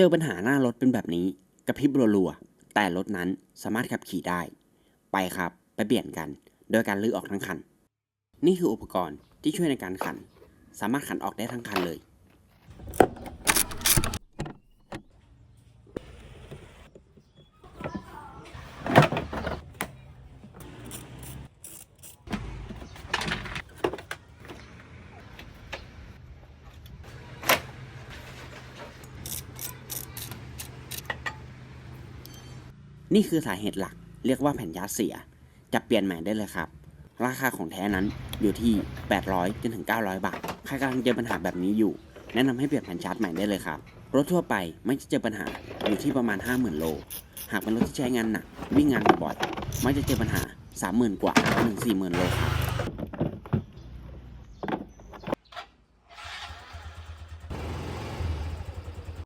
เจอปัญหาหน้ารถเป็นแบบนี้กระพริบรัวๆ แต่รถนั้นสามารถขับขี่ได้ ไปครับไปเปลี่ยนกัน โดยการลื้อออกทั้งคัน นี่คืออุปกรณ์ที่ช่วยในการขัน สามารถขันออกได้ทั้งคันเลย นี่คือสาเหตุหลักเรียกว่าแผ่นยาเสีย จะเปลี่ยนใหม่ได้เลยครับ ราคาของแท้นั้นอยู่ที่ 800จนถึง 900 บาท ใครกำลังเจอปัญหาแบบนี้อยู่ แนะนำให้เปลี่ยนแผ่นชาร์จใหม่ได้เลยครับ รถทั่วไปไม่จะเจอปัญหาอยู่ที่ประมาณ 50,000 โล หากเป็นรถที่ใช้งานหนักวิ่งงานบ่อยๆมักจะเจอปัญหา 30,000 กว่าถึง40,000 โลครับ